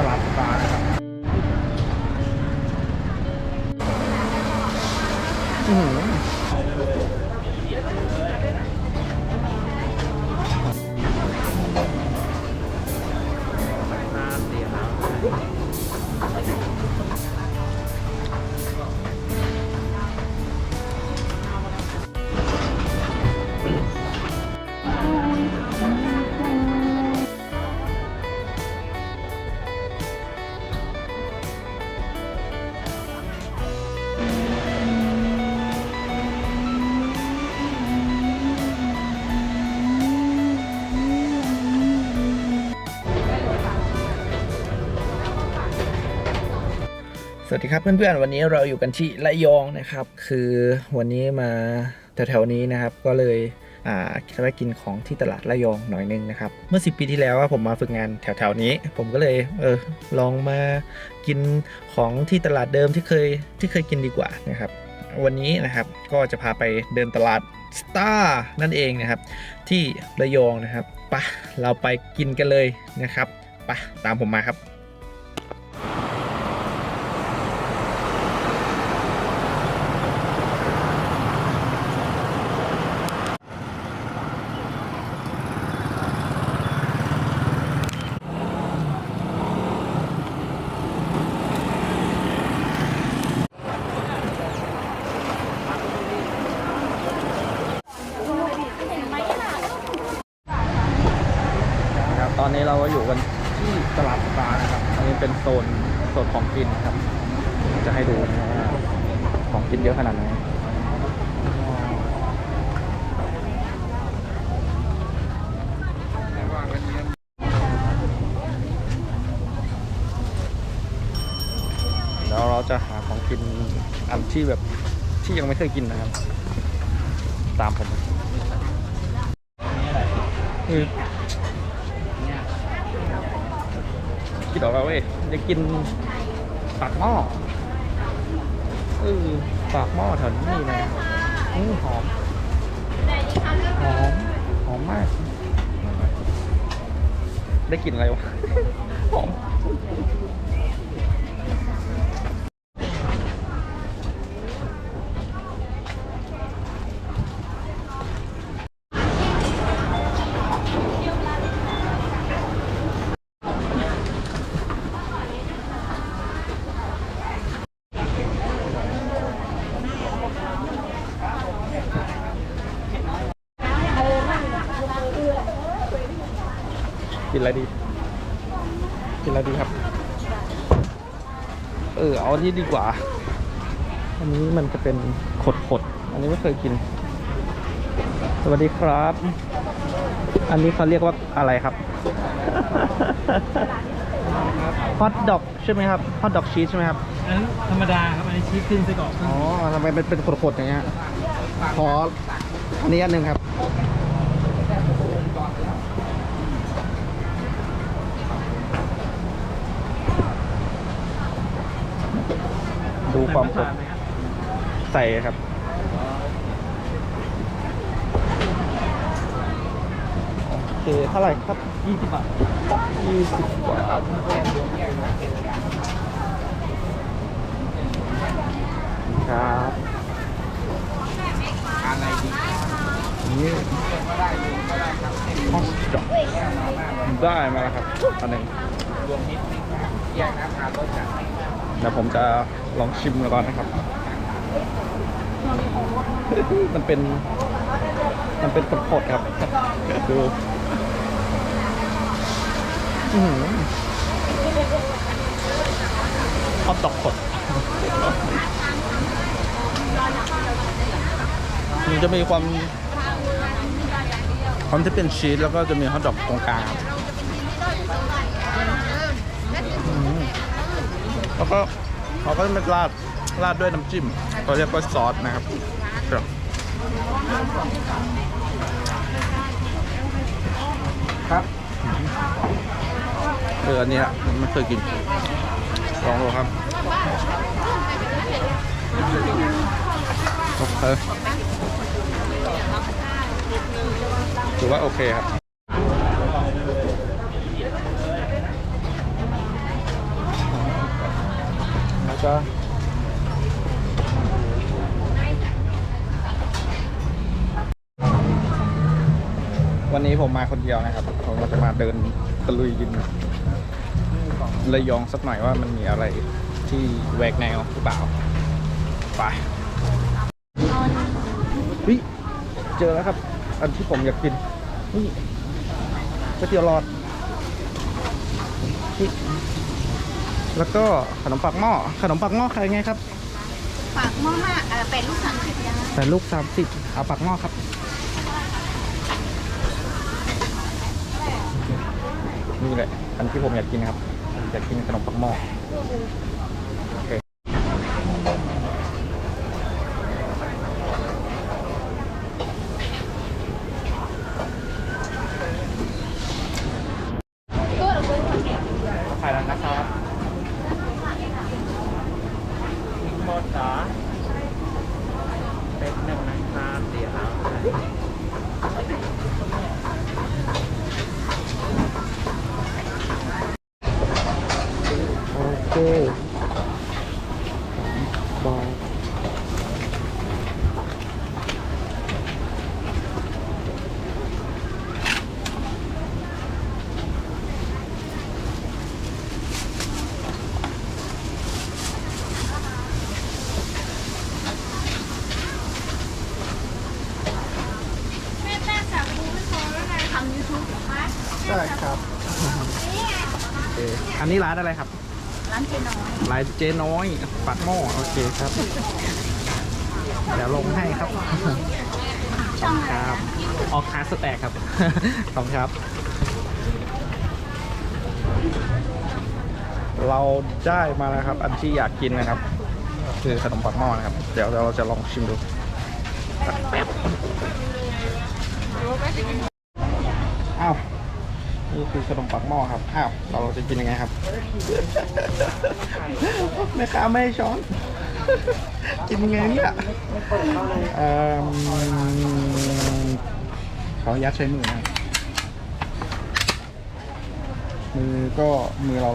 ตลาดปลานะครับอืม สวัสดีครับเพื่อนๆวันนี้เราอยู่กันที่ระยองนะครับ คือวันนี้มาแถวๆนี้นะครับก็เลยอ่าจะไปกินของที่ตลาดระยองหน่อยนึงนะครับ เมื่อ 10 ปีที่แล้วผมมาฝึกงานแถวๆนี้ ผมก็เลยเออลองมากินของที่ตลาดเดิมที่เคยที่เคยกินดีกว่านะครับ วันนี้นะครับก็จะพาไปเดินตลาดสตาร์นั่นเองนะครับ ที่ระยองนะครับปะเราไปกินกันเลยนะครับปะตามผมมาครับ ตอนนี้เราก็อยู่กันที่ตลาดปลานะครับอันนี้เป็นโซนโซนของกินครับ จะให้ดูนะว่าของกินเยอะขนาดไหนแล้วเราจะหาของกินอันที่แบบที่ยังไม่เคยกินนะครับ ตามผมคือ ดออกแล้วเว้ยจะกินปากหม้อเออปากหม้อแถวนี้มีไหมอืมหอม หอม หอมมาก ได้กลิ่นอะไรวะ หอม นอะไรดี กินอะไรดีครับ เออ เอาอันนี้ดีกว่า อันนี้มันจะเป็นขดขดๆอันนี้ไม่เคยกิน สวัสดีครับ อันนี้เขาเรียกว่าอะไรครับ ฮอทดอกใช่ไหมครับ ฮอทดอกชีสใช่ไหมครับ อันนั้นธรรมดาครับ อันนี้ชีสขึ้นไส้กรอกขึ้นอ๋อทำไมเป็นเป็นขดๆอย่างเงี้ย ขออันนี้อันหนึ่งครับ ดูความสดใส่ครับ โอเคเท่าไหร่ครับยี่สิบบาทยี่สิบกว่าครับอะไรดีนี่ฮอสดอกได้มาแล้วครับอันหนึ่ง เดี๋ยวผมจะลองชิมก่อนนะครับ มันเป็น มันเป็นผดๆครับ ดูอื้อหือตอกสดมันจะมีความความที่เป็นชีสแล้วก็จะมีฮอทดอกตรงกลางอื้อหือแล้ว ก็เขาก็จะมาราดราดด้วยน้ำจิ้มเขาเรียกว่าซอสนะครับครับครับเอออันนี้อะผมไม่เคยกิน ลองดูครับโอเคถือว่าโอเคครับ ก็วันนี้ผมมาคนเดียวนะครับ ผมก็จะมาเดินตะลุยกินระยองสักหน่อยว่ามันมีอะไรที่แหวกแนวหรือเปล่า ไปเฮ้ยเจอแล้วครับ อันที่ผมอยากกิน นี่ก๋วยเตี๋ยวหลอดนี่ แล้วก็ขนมปักหม้อ ขนมปักหม้อขายไงครับปากหม้อห้าเออเป็นลูกสามสิบยังแต่ลูกสามสิบเอาปักหม้อครับ นี่แหละอันที่ผมอยากกินครับ อยากกินขนมปักหม้อโอเค ถ่ายแล้วนะครับหมดเหรอเป็นหนึ่งนะครับเดี๋ยวโอเคบายได้ครับโอเคอั นนี้ร้านอะไรครับ ร้านเจน้อยลายเจ๊น้อยปักหม้อโอเคครับ เดี๋ยวลงให้ครับช่องครับออกคาสแตกครับขอบคุณครับ เราได้มาแล้วครับ อันที่อยากกินนะครับ คือขนมปักหม้อนะครับ เดี๋ยวเราจะลองชิมดูแป๊บอ้าว นี่คือขนมปักหม้อครับ อ้าว เราจะกินยังไงครับ แม่ค้าไม่ให้ช้อน กินยังไงเนี่ยเอ่อเขายัดใช้มือนะครับมือก็มือเรา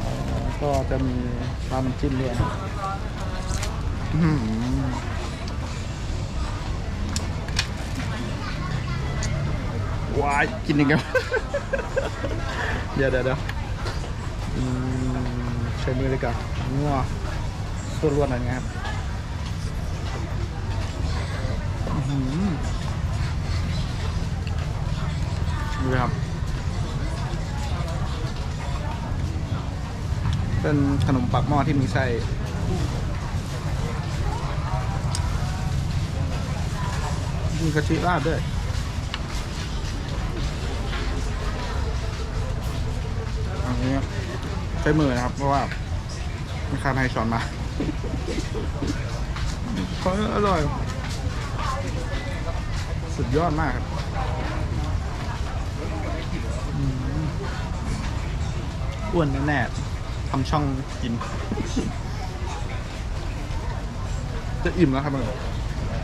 เอ่อก็จะมีราดน้ำจิ้มด้วยนะ ว้ายกินยังไงเดี๋ยวเดี๋ยวเดี๋ยวใช้มือเลยกันงัวตัวรวนหน่อยนะครับอื้อหือดูครับ เป็นขนมปักหม้อที่มีไส้มีกะทิราดด้วย นนี้ใช้มือนะครับ เพราะว่าไม่ค้าให้ช้อนมาเพราะอร่อย สุดยอดมากครับอืมอ้วนแน่ๆทำช่องกิน จะอิ่มแล้วครับมึง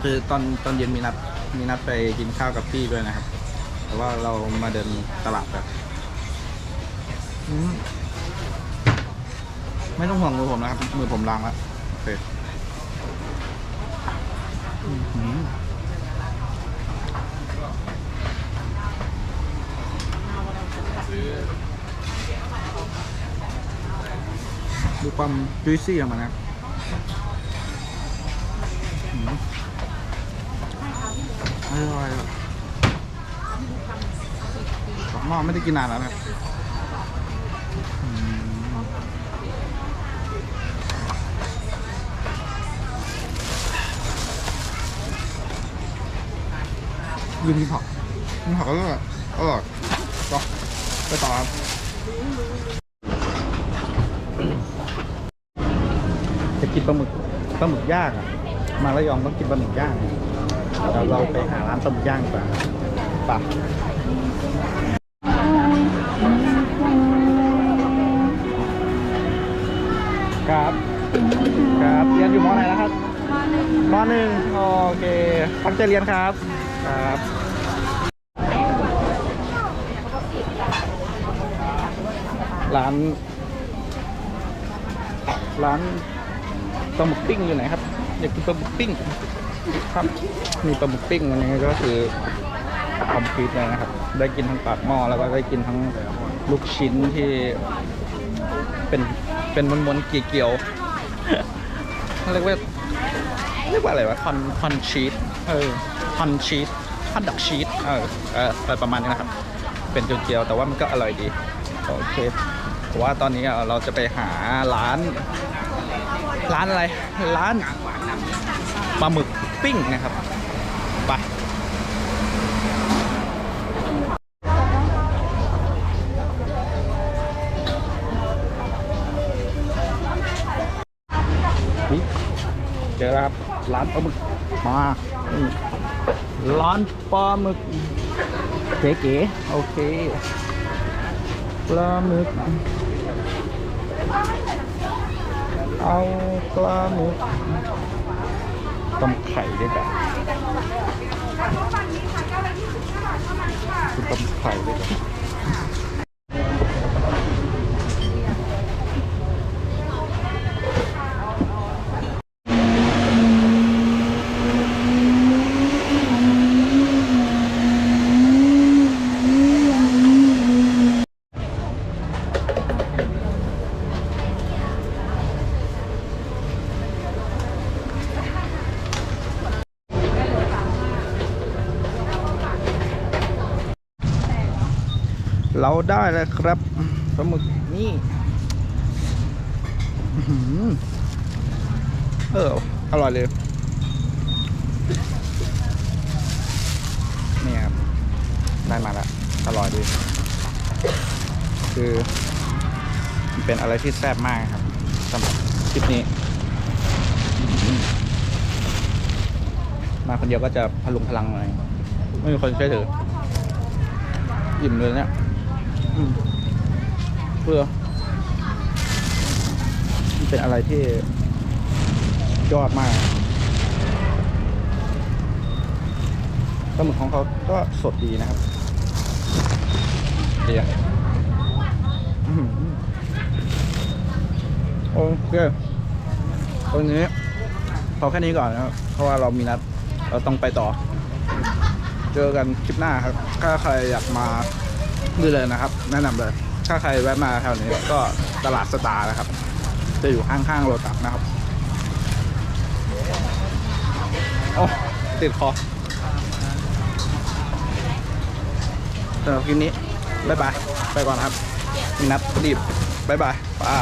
คือตอนตอนเย็นมีนัดมีนัดไปกินข้าวกับพี่ด้วยนะครับ แต่ว่าเรามาเดินตลาดแบบอืม ไม่ต้องห่วงมือผมนะครับ มือผมล้างแล้วโอเคดูความจุยซี่ของมันนะครับอื้อร่อยอะสองหม้อไม่ได้กินนานแล้วนะ ครับลืมกินผักกินผักก็อร่อยอร่อยต่อไปต่อครับจะกินปลาหมึกปลาหมึกย่างอะมาระยองต้องกินปลาหมึกย่างเดี๋ยวเราไปหาร้านปลาหมึกย่างดีกว่าไป่ะครับ ครับเรียนอยู่มอไหนแล้วครับมหนึ่งโอเคตั้งใจเรียนครับ ครับร้านร้านปลาหมึกปิ้งอยู่ไหนครับ อยากกินปลาหมึกปิ้งครับมีปลาหมึกปิ้งวันนี้ก็คือคอมพลีทเลยนะครับ ได้กินทั้งปากหม้อแล้วก็ได้กินทั้งลูกชิ้นที่ เป็นเป็นมวนๆเกี่ยวๆเรียกว่าเรียกว่าอะไรวะคอนคอนชีส เออคอนชีสคอนดักชีสเออเอออะไรประมาณนี้นะครับ เป็นเกียวๆแต่ว่ามันก็อร่อยดีโอเคแต่ว่าตอนนี้เราจะไปหาร้าน ร้านอะไรร้านปลาหมึกปิ้งนะครับไปเจอแล้วครับร้านปลาหมึกมา ร้านปลาหมึกเก๋ๆโอเคปลาหมึกเอาปลาหมึกต้มไข่ด้วยกันต้มไข่ด้วยกัน เราได้แล้วครับปลาหมึกนี่เอออร่อยเลยนี่ครับได้มาแล้วอร่อยดี คือเป็นอะไรที่แซ่บมากครับสำหรับคลิปนี้ มาคนเดียวก็จะพลุงพลังหน่อยไม่มีคนช่วยถืออิ่มเลยเนี่ย เพื่อมันเป็นอะไรที่ยอดมากปลาหมึกของเขาก็สดดีนะครับดีอะอื้อหือโอเควันนี้พอแค่นี้ก่อนนะครับ เพราะว่าเรามีนัด เราต้องไปต่อ เจอกันคลิปหน้าครับ ถ้าใครอยากมา นี่เลยนะครับ แนะนำเลย ถ้าใครแวะมาแถวนี้ก็ตลาดสตาร์นะครับ จะอยู่ข้างๆโรตัสนะครับโอ้ติดคอสำหรับคลิปนี้ บ๊ายบาย ไปก่อนครับมีนัดรีบ บ๊ายบายป้า